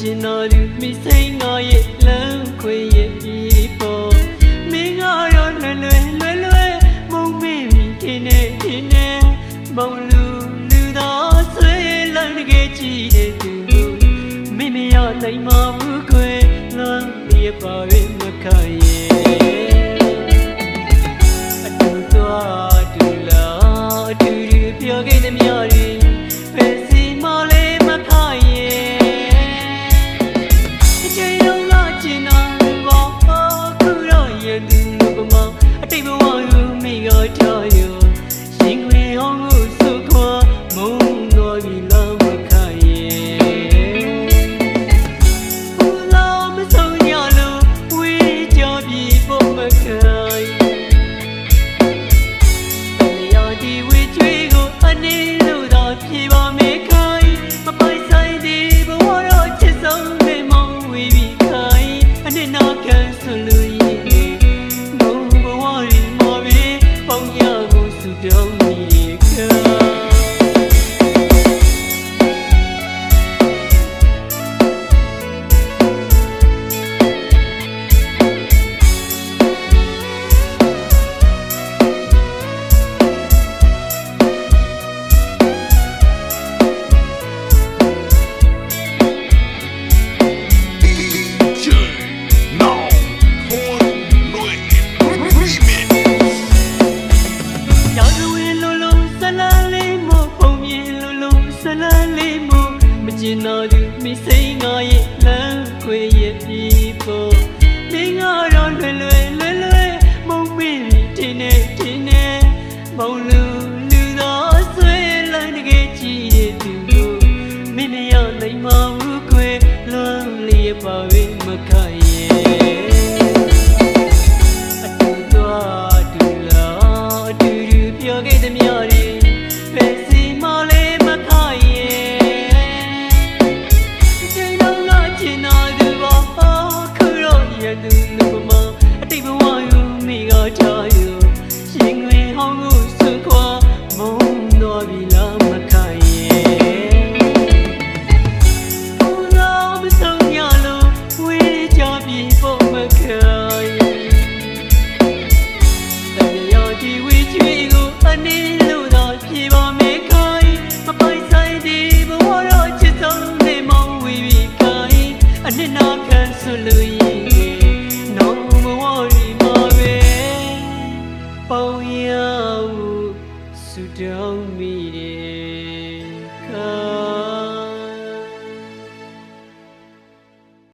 ကျင်တော်သူမိစိန်ငါရဲ့လမ်းခွေရဲ့ဒီပေါ်မင်းကတော့လွယ်လွယ်လွယ်လွယ်မုံမေးမိထင်းနေထင်းနေမောင်လူလူတော်ဆွေလမ်းတကယ်ကြည့်တဲ့သူကိုမင်းမရနိုင်မဘူးခွေလမ်းရဲ့ပါရင်မခိုင် အတိတ်ဘဝယူမိကထားရရှင်ခွေဟောင်းကိုစုခွာမုံတော်ဒီလောမ ကိုစုတော လုံးလုံးဇလန်းလေးမို့မကျင်တော်သူမိစိန်ငါရဲ့လမ်းခွေရဲ့ပြီပေါ်မင်းကတော့လွယ်လွယ်လွယ်လွယ်မုံမေးပြီးတင်းနေတင်းနေမောင်လူလူတော်ဆွေလမ်းတကယ်ကြည့်ရဲ့သူကိုမင်းမရနိုင်မဘူးခွေလွန်လေးပါဝင်မခိုင်ရဲ့အတူတော်တူလာအတူတူပြောခဲ့သည်များ Spirit.